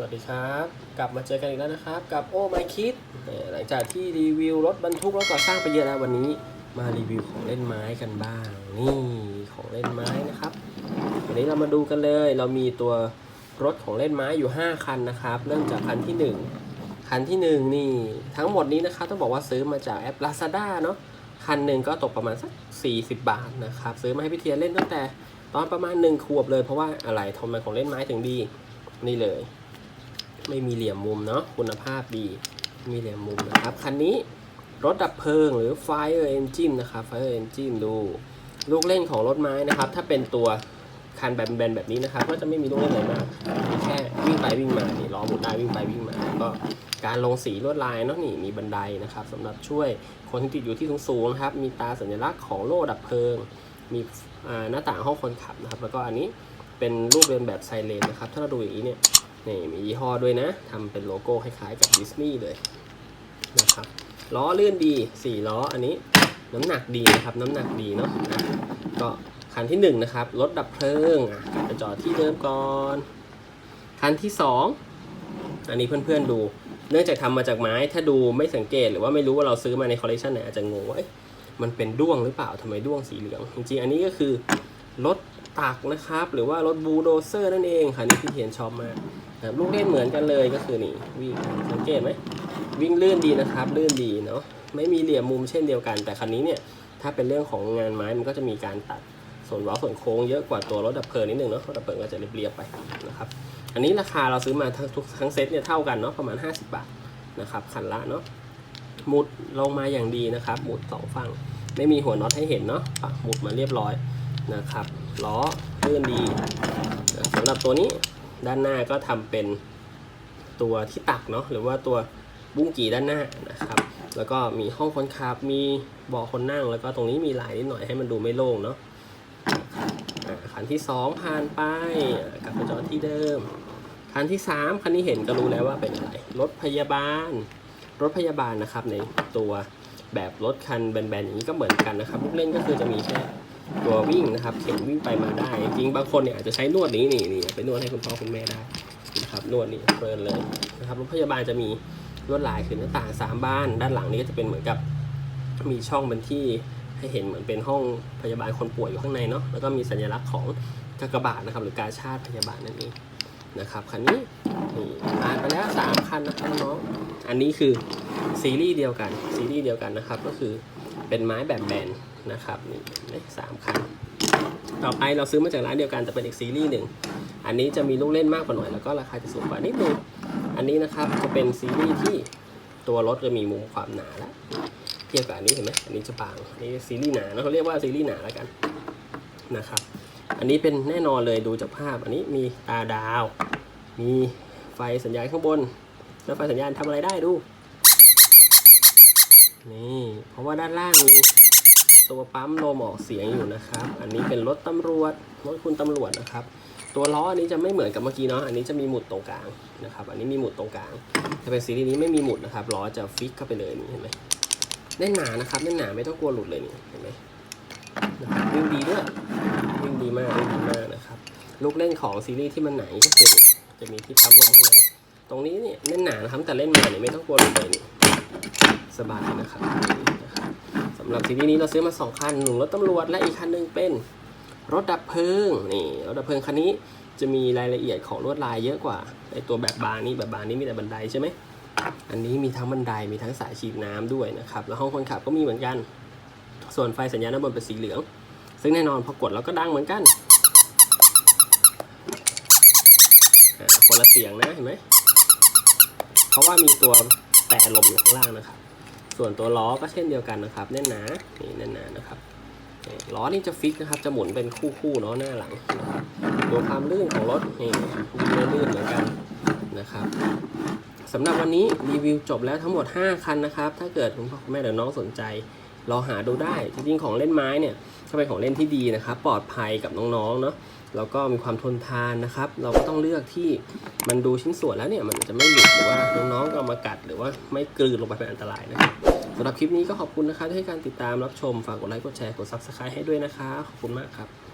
วัสดีครับ กลับมาเจอกันอีกแล้วนะครับ กับโอ้ไมคิดหลังจากที่รีวิวรถบรรทุกรถก่อสร้างไปเยอะแล้ววันนี้มารีวิวของเล่นไม้กันบ้างนี่ของเล่นไม้นะครับวันนี้เรามาดูกันเลย เรามีตัวรถของเล่นไม้อยู่ 5 คันนะครับ เริ่มจากคันที่ 1 คันที่ 1 นี่ทั้งหมดนี้นะครับต้องบอกว่าซื้อมาจากแอป Lazada เนาะคันหนึ่งก็ตกประมาณสัก 40 บาทนะครับซื้อมาให้พี่เทียนเล่นตั้งแต่ตอนประมาณ 1 ขวบเลยเพราะว่าอะไรทำไมของเล่นไม้ถึงดีนี่เลย ไม่มีเหลี่ยมมุมเนาะคุณภาพดีมีเหลี่ยมมุมนะครับ คันนี้รถดับเพลิงหรือ Fire Engine นะครับ Fire Engine ดู ลูกเล่นของรถไม้นะครับ ถ้าเป็นตัวคันแบบแบนๆแบบนี้นะครับ ก็จะไม่มีลูกเล่นอะไรมากแค่วิ่งไปวิ่งมานี่ล้อหมุนได้วิ่งไปวิ่งมาก็การลงสีลวดลายเนาะนี่มีบันไดนะครับสำหรับช่วยคนที่ติดอยู่ที่สูงๆนะครับ มีตาสัญลักษณ์ของโล่ดับเพลิง มีหน้าต่างห้องคนขับนะครับ แล้วก็อันนี้เป็นรูปเรียนแบบไซเรนนะครับ ถ้าเราดูอย่างนี้เนี่ย นี่มียี่ห้อด้วยนะทำเป็นโลโก้คล้ายๆกับดิสนีย์เลยนะครับล้อลื่นดี4ล้ออันนี้น้ำหนักดีนะครับน้ำหนักดีเนาะนะก็คันที่1นะครับรถดับเพลิงอะกลับไปจอดที่เดิมก่อนคันที่ 2 อันนี้เพื่อนๆดู เนื่องจากทำมาจากไม้ถ้าดูไม่สังเกตหรือว่าไม่รู้ว่าเราซื้อมาในคอลเลคชันไหนอาจจะงงว่ามันเป็นด้วงหรือเปล่าทำไมด้วงสีเหลืองจริงๆอันนี้ก็คือรถตักนะครับ หรือว่ารถบูโดเซอร์นั่นเองค่ะนี่พี่เทียนชอบมาก นะครับลูกเล่นเหมือนกันเลยก็คือนี่วิ่งสังเกตไหมวิ่งลื่นดีนะครับ ลื่นดีเนาะไม่มีเหลี่ยมมุมเช่นเดียวกัน แต่คันนี้เนี่ยถ้าเป็นเรื่องของงานไม้มันก็จะมีการตัดส่วนว้าส่วนโค้งเยอะกว่าตัวรถดับเพลิงนิดนึงเนาะรถดับเพลิงก็จะเรียบๆไปนะครับอันนี้ราคาเราซื้อมาทั้งทุกทั้งเซ็ตเนี่ยเท่ากันเนาะประมาณ 50 บาทนะครับคันละเนาะมุดลงมาอย่างดีนะครับมุดสองฝั่งไม่มีหัวน็อตให้เห็นเนาะปักหมุดมาเรียบร้อยนะครับล้อลื่นดีสำหรับตัวนี้ ด้านหน้าก็ทำเป็นตัวที่ตักเนาะหรือว่าตัวบุ้งกีด้านหน้านะครับ แล้วก็มีห้องคนขับมีเบาะคนนั่ง แล้วก็ตรงนี้มีลายนิดหน่อยให้มันดูไม่โล่งเนาะคันที่ 2 ผ่านไปกลับไปจอที่เดิม คันที่ 3 คันนี้เห็นก็รู้แล้วว่าเป็นอะไรรถพยาบาล รถพยาบาลนะครับในตัวแบบรถคันแบนๆอย่างนี้ก็เหมือนกันนะครับลูกเล่นก็คือจะมีแค่ ตัววิ่งนะครับ เข็นวิ่งไปมาได้ จริงบางคนเนี่ยอาจจะใช้นวดนี้นี่นี่ไปนวดให้คุณพ่อคุณแม่ได้นะครับนวดนี่เพลินเลยนะครับรถพยาบาลจะมีลวดลายคือหน้าต่างสามบานด้านหลังนี้ก็จะเป็นเหมือนกับมีช่องเป็นที่ให้เห็นเหมือนเป็นห้องพยาบาลคนป่วยอยู่ข้างในเนาะแล้วก็มีสัญลักษณ์ของกากบาทนะครับ หรือกาชาติพยาบาลนั่นเองนะครับคันนี้นี่ผ่านไปแล้วสามคันนะครับน้องอันนี้คือซีรีส์เดียวกันซีรีส์เดียวกันนะครับ ก็คือเป็นไม้แบบแบน นะครับนี่สามคันต่อไปเราซื้อมาจากร้านเดียวกันแต่เป็นอีกซีรีส์หนึ่งอันนี้จะมีลูกเล่นมากกว่าหน่อยแล้วก็ราคาจะสูงกว่านิดนึงอันนี้นะครับจะเป็นซีรีส์ที่ตัวรถจะมีมุมความหนาแล้วเทียบกับอันนี้เห็นไหมอันนี้จะบางอันนี้ซีรีส์หนานะเขาเรียกว่าซีรีส์หนาแล้วกันนะครับอันนี้เป็นแน่นอนเลยดูจากภาพ อันนี้มีตาดาว มีไฟสัญญาณข้างบน แล้วไฟสัญญาณทำอะไรได้ดูนี่เพราะว่าด้านล่างมี ตัวปั๊มลมออกเสียงอยู่นะครับ อันนี้เป็นรถตำรวจรถคุณตำรวจนะครับ ตัวล้ออันนี้จะไม่เหมือนกับเมื่อกี้เนาะอันนี้จะมีหมุดตรงกลางนะครับ อันนี้มีหมุดตรงกลางถ้าเป็นซีรีส์นี้ไม่มีหมุดนะครับล้อจะฟิกเข้าไปเลยนี่เห็นไหมแน่นหนานะครับแน่นหนาไม่ต้องกลัวหลุดเลยนี่เห็นไหมนะครับวิ่งดีด้วยวิ่งดีมากวิ่งดีมากนะครับลูกเล่นของซีรีส์ที่มันหนาก็คือจะมีที่ปั๊มลมข้างในตรงนี้เนี่ยแน่นหนานะครับแต่เล่นมาเนี่ยไม่ต้องกลัวหลุดเลยนี่สบายนะครับ หรับซีรีส์นี้เราซื้อมา 2 คันหนึ่งรถตำรวจและอีกคันหนึ่งเป็นรถดับเพลิงนี่รถดับเพลิงคันนี้จะมีรายละเอียดของลวดลายเยอะกว่าไอตัวแบบบานนี้แบบบานนี้มีแต่บันไดใช่ไหมอันนี้มีทั้งบันไดมีทั้งสายฉีดน้ำด้วยนะครับแล้วห้องคนขับก็มีเหมือนกัน ส่วนไฟสัญญาณด้านบนเป็นสีเหลือง ซึ่งแน่นอนพอกดแล้วก็ดังเหมือนกันอ่าคนละเสียงนะเห็นไหมเพราะว่ามีตัวแต่ลมอยู่ข้างล่างนะครับ ส่วนตัวล้อก็เช่นเดียวกันนะครับแน่นหนานี่แน่นหนานะครับล้อนี่จะฟิกนะครับ จะหมุนเป็นคู่ๆเนาะหน้าหลังนะครับตัวความลื่นของรถนี่ลื่นเหมือนกันนะครับสำหรับวันนี้รีวิวจบแล้วทั้งหมด 5 คันนะครับ ถ้าเกิดคุณพ่อคุณแม่หรือน้องสนใจลอหาดูได้ จริงๆของเล่นไม้เนี่ยก็เป็นของเล่นที่ดีนะครับ ปลอดภัยกับน้องๆเนาะแล้วก็มีความทนทานนะครับ เราก็ต้องเลือกที่มันดูชิ้นส่วนแล้วเนี่ยมันจะไม่หลุดหรือว่าน้องๆก็เอามากัดหรือว่าไม่กลืนลงไปเป็นอันตรายนะครับำหรับคลิปนี้ก็ขอบคุณนะครับที่ให้การติดตามรับชม ฝากกดไลค์ กดแชร์ กด subscribe ให้ด้วยนะคะ ขอบคุณมากครับ